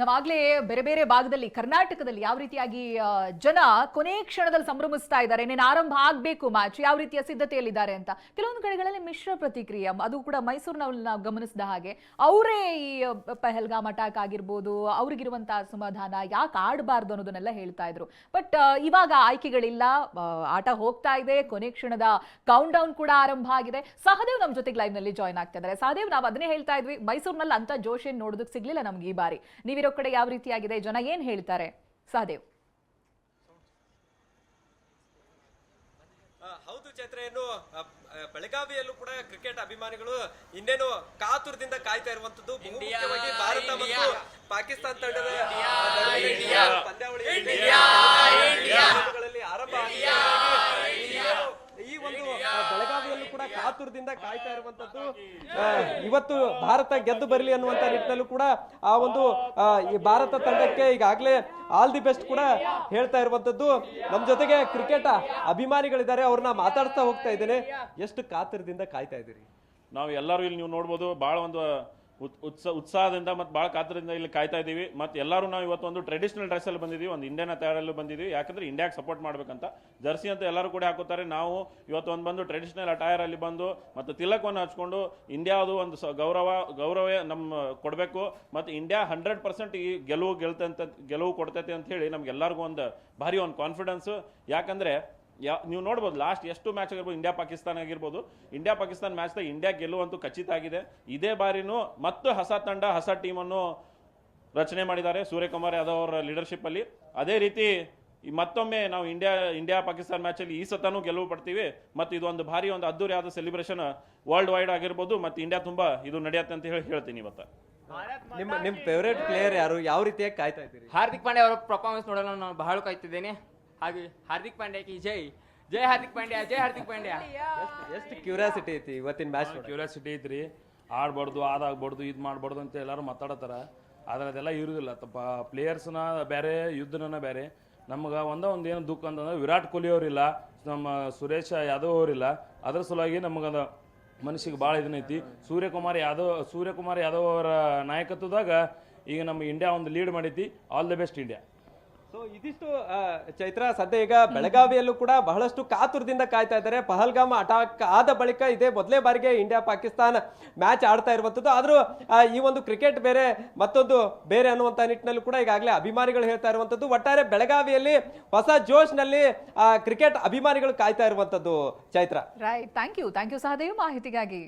ನಾವಾಗ್ಲೇ ಬೇರೆ ಬೇರೆ ಭಾಗದಲ್ಲಿ, ಕರ್ನಾಟಕದಲ್ಲಿ ಯಾವ ರೀತಿಯಾಗಿ ಜನ ಕೊನೆ ಕ್ಷಣದಲ್ಲಿ ಸಂಭ್ರಮಿಸ್ತಾ ಇದ್ದಾರೆ, ಇನ್ನೇನು ಆರಂಭ ಆಗಬೇಕು, ಮ್ಯಾಚ್ ಯಾವ ರೀತಿಯ ಸಿದ್ಧತೆಯಲ್ಲಿದ್ದಾರೆ ಅಂತ. ಕೆಲವೊಂದು ಕಡೆಗಳಲ್ಲಿ ಮಿಶ್ರ ಪ್ರತಿಕ್ರಿಯೆ, ಅದು ಕೂಡ ಮೈಸೂರಿನಲ್ಲಿ ನಾವು ಗಮನಿಸಿದ ಹಾಗೆ. ಅವರೇ ಈ ಪಹಲ್ಗಾಮ್ ಅಟ್ಯಾಕ್ ಆಗಿರ್ಬೋದು, ಅವ್ರಿಗಿರುವಂತಹ ಅಸಮಾಧಾನ ಯಾಕೆ ಆಡಬಾರ್ದು ಅನ್ನೋದನ್ನೆಲ್ಲ ಹೇಳ್ತಾ ಇದ್ರು. ಬಟ್ ಇವಾಗ ಆಯ್ಕೆಗಳಿಲ್ಲ ಆಟ ಹೋಗ್ತಾ ಇದೆ, ಕೊನೆ ಕ್ಷಣದ ಕೌಂಟ್ ಡೌನ್ ಕೂಡ ಆರಂಭ ಆಗಿದೆ. ಸಹದೇವ್ ನಮ್ಮ ಜೊತೆಗೆ ಲೈವ್ನಲ್ಲಿ ಜಾಯ್ನ್ ಆಗ್ತಾ ಇದ್ದಾರೆ. ಸಹದೇವ್, ನಾವು ಅದನ್ನೇ ಹೇಳ್ತಾ ಇದ್ವಿ. ಮೈಸೂರಿನಲ್ಲಿ ಅಂತ ಜೋಶ್ ಏನ್ ನೋಡೋದಕ್ಕೆ ಸಿಗ್ಲಿಲ್ಲ ನಮ್ಗೆ ಈ ಬಾರಿ. ನೀವಿರೋ ಕಡೆ ಯಾವ ರೀತಿಯಾಗಿದೆ? ಜನ ಏನ್ ಹೇಳ್ತಾರೆ? ಸಹದೇವ್ ಆ, ಹೌದು ಚೈತ್ರ ಏನು ಬೆಳಗಾವಿಯಲ್ಲೂ ಕೂಡ ಕ್ರಿಕೆಟ್ ಅಭಿಮಾನಿಗಳು ಇನ್ನೇನು ಕಾತುರದಿಂದ ಕಾಯ್ತಾ ಇರುವಂತದ್ದು ಭಾರತ ಮತ್ತು ಪಾಕಿಸ್ತಾನ ತಂಡದ ಪಂದ್ಯಾವಳಿ. ಕೂಡ ಕಾಯ್ತಾ ಇರುವಂತದ್ದು ಇವತ್ತು ಭಾರತ ಗೆದ್ದು ಬರಲಿ ಅನ್ನುವಂತ ನಿಟ್ಟಿನಲ್ಲೂ ಕೂಡ ಆ ಒಂದು ಈ ಭಾರತ ತಂಡಕ್ಕೆ ಈಗಾಗಲೇ ಆಲ್ ದಿ ಬೆಸ್ಟ್ ಕೂಡ ಹೇಳ್ತಾ ಇರುವಂತದ್ದು ನಮ್ ಜೊತೆಗೆ ಕ್ರಿಕೆಟ್ ಅಭಿಮಾನಿಗಳಿದ್ದಾರೆ ಅವ್ರನ್ನ ಮಾತಾಡ್ತಾ ಹೋಗ್ತಾ ಇದ್ದೇನೆ. ಎಷ್ಟು ಕಾತರದಿಂದ ಕಾಯ್ತಾ ಇದ್ದೀರಿ? ನಾವು ಎಲ್ಲರೂ ಇಲ್ಲಿ ನೀವು ನೋಡ್ಬೋದು ಬಹಳ ಒಂದು ಉತ್- ಉತ್ಸ ಉತ್ಸಾಹದಿಂದ ಮತ್ತು ಭಾಳ ಕಾತರದಿಂದ ಇಲ್ಲಿ ಕಾಯ್ತಾ ಇದ್ದೀವಿ ಮತ್ತು ಎಲ್ಲರೂ ನಾವು ಇವತ್ತು ಒಂದು ಟ್ರೆಡಿಷನಲ್ ಡ್ರೆಸ್ಸಲ್ಲಿ ಬಂದಿದ್ದೀವಿ ಒಂದು ಇಂಡಿಯನ್ ತಯಾರಲ್ಲಿ ಬಂದಿದ್ದೀವಿ ಯಾಕಂದರೆ ಇಂಡಿಯಾಗೆ ಸಪೋರ್ಟ್ ಮಾಡಬೇಕಂತ. ಜರ್ಸಿ ಅಂತ ಎಲ್ಲರೂ ಕೂಡ ಹಾಕೋತಾರೆ. ನಾವು ಇವತ್ತು ಒಂದು ಬಂದು ಟ್ರೆಡಿಷನಲ್ ಅಟೈರಲ್ಲಿ ಬಂದು ಮತ್ತು ತಿಲಕವನ್ನು ಹಚ್ಕೊಂಡು ಇಂಡಿಯಾದು ಒಂದು ಸ ಗೌರವ ಗೌರವ ನಮ್ಮ ಕೊಡಬೇಕು. ಮತ್ತು ಇಂಡಿಯಾ ಹಂಡ್ರೆಡ್ ಪರ್ಸೆಂಟ್ ಈ ಗೆಲುವು ಗೆಲ್ತಂತ ಗೆಲುವು ಕೊಡ್ತೈತೆ ಅಂತ ಹೇಳಿ ನಮ್ಗೆಲ್ಲರಿಗೂ ಒಂದು ಭಾರಿ ಒಂದು ಕಾನ್ಫಿಡೆನ್ಸು ಯಾಕಂದರೆ ಯಾ ನೀವು ನೋಡ್ಬೋದು ಲಾಸ್ಟ್ ಎಷ್ಟು ಮ್ಯಾಚ್ ಆಗಿರ್ಬೋದು ಇಂಡಿಯಾ ಪಾಕಿಸ್ತಾನ ಆಗಿರ್ಬೋದು. ಇಂಡಿಯಾ ಪಾಕಿಸ್ತಾನ ಮ್ಯಾಚ್ದಾಗ ಇಂಡಿಯಾ ಗೆಲ್ಲುವಂತೂ ಖಚಿತ ಆಗಿದೆ. ಇದೇ ಬಾರಿನೂ ಮತ್ತು ಹೊಸ ತಂಡ ಹೊಸ ಟೀಮನ್ನು ರಚನೆ ಮಾಡಿದ್ದಾರೆ ಸೂರ್ಯಕುಮಾರ್ ಯಾದವ್ ಅವರ ಲೀಡರ್ಶಿಪ್ಪಲ್ಲಿ ಅದೇ ರೀತಿ ಈ ಮತ್ತೊಮ್ಮೆ ನಾವು ಇಂಡಿಯಾ ಇಂಡಿಯಾ ಪಾಕಿಸ್ತಾನ ಮ್ಯಾಚಲ್ಲಿ ಈ ಸತನೂ ಗೆಲುವು ಪಡ್ತೀವಿ. ಮತ್ತು ಇದೊಂದು ಭಾರಿ ಒಂದು ಅದ್ದೂರಿಯಾದ ಸೆಲೆಬ್ರೇಷನ್ ವರ್ಲ್ಡ್ ವೈಡ್ ಆಗಿರ್ಬೋದು. ಮತ್ತು ಇಂಡಿಯಾ ತುಂಬ ಇದು ನಡೆಯುತ್ತೆ ಅಂತ ಹೇಳಿ ಹೇಳ್ತೀನಿ ಇವತ್ತು. ನಿಮ್ಮ ನಿಮ್ಮ ಫೇವ್ರೇಟ್ ಪ್ಲೇಯರ್ ಯಾರು? ಯಾವ ರೀತಿಯಾಗಿ ಕಾಯ್ತಾ ಇದ್ದೀರಿ? ಹಾರ್ದಿಕ್ ಪಾಂಡೆ ಅವರ ಪರ್ಫಾರ್ಮೆನ್ಸ್ ನೋಡಲು ನಾನು ಬಹಳ ಕಾಯ್ತಿದ್ದೇನೆ. ಹಾಗೆ ಹಾರ್ದಿಕ್ ಪಾಂಡ್ಯ ಕಿ ಜೈ. ಜೈ ಹಾರ್ದಿಕ್ ಪಾಂಡ್ಯ ಜೈ ಹಾರ್ದಿಕ್ ಪಾಂಡ್ಯ. ಎಷ್ಟು ಕ್ಯೂರಿಯಾಸಿಟಿ ಐತಿ ಇವತ್ತಿನ ಮ್ಯಾಚ್ ಕ್ಯೂರಿಯಾಸಿಟಿ ಐತ್ರಿ. ಆಡ್ಬಾರ್ದು ಅದಾಗ್ಬಾರ್ದು ಇದು ಮಾಡ್ಬಾರ್ದು ಅಂತ ಎಲ್ಲರೂ ಮಾತಾಡತ್ತಾರ. ಆದ್ರೆ ಅದೆಲ್ಲ ಇರುವುದಿಲ್ಲ ತಪ್ಪ ಪ್ಲೇಯರ್ಸ್ನ ಬೇರೆ ಯುದ್ಧನ ಬೇರೆ ನಮ್ಗೆ ಒಂದೇ ಒಂದು ಏನು ದುಃಖ ಅಂತಂದ್ರೆ ವಿರಾಟ್ ಕೊಹ್ಲಿ ಅವರಿಲ್ಲ ನಮ್ಮ ಸುರೇಶ್ ಯಾದವ್ ಅವರಿಲ್ಲ. ಅದ್ರ ಸಲುವಾಗಿ ನಮಗದ ಮನಸ್ಸಿಗೆ ಭಾಳ ಇದನ್ನೈತಿ ಸೂರ್ಯಕುಮಾರ್ ಯಾದವ್ ಸೂರ್ಯಕುಮಾರ್ ಯಾದವ್ ಅವರ ನಾಯಕತ್ವದಾಗ ಈಗ ನಮ್ಮ ಇಂಡಿಯಾ ಒಂದು ಲೀಡ್ ಮಾಡೈತಿ all the best India so ಇದಿಷ್ಟು ಚೈತ್ರ. ಸದ್ಯ ಈಗ ಬೆಳಗಾವಿಯಲ್ಲೂ ಕೂಡ ಬಹಳಷ್ಟು ಕಾತುರದಿಂದ ಕಾಯ್ತಾ ಇದ್ದಾರೆ. ಪಹಲ್ಗಾಮ್ ಅಟಾಕ್ ಆದ ಬಳಿಕ ಇದೇ ಮೊದಲೇ ಬಾರಿಗೆ ಇಂಡಿಯಾ ಪಾಕಿಸ್ತಾನ ಮ್ಯಾಚ್ ಆಡ್ತಾ ಇರುವಂಥದ್ದು. ಆದರೂ ಈ ಒಂದು ಕ್ರಿಕೆಟ್ ಬೇರೆ, ಮತ್ತೊಂದು ಬೇರೆ ಅನ್ನುವಂಥ ನಿಟ್ಟಿನಲ್ಲಿ ಕೂಡ ಈಗಾಗಲೇ ಅಭಿಮಾನಿಗಳು ಹೇಳ್ತಾ ಇರುವಂಥದ್ದು. ಒಟ್ಟಾರೆ ಬೆಳಗಾವಿಯಲ್ಲಿ ಹೊಸ ಜೋಶ್ನಲ್ಲಿ ಕ್ರಿಕೆಟ್ ಅಭಿಮಾನಿಗಳು ಕಾಯ್ತಾ ಇರುವಂಥದ್ದು. Chaitra. Right thank you thank you Sahadev. ಮಾಹಿತಿಗಾಗಿ.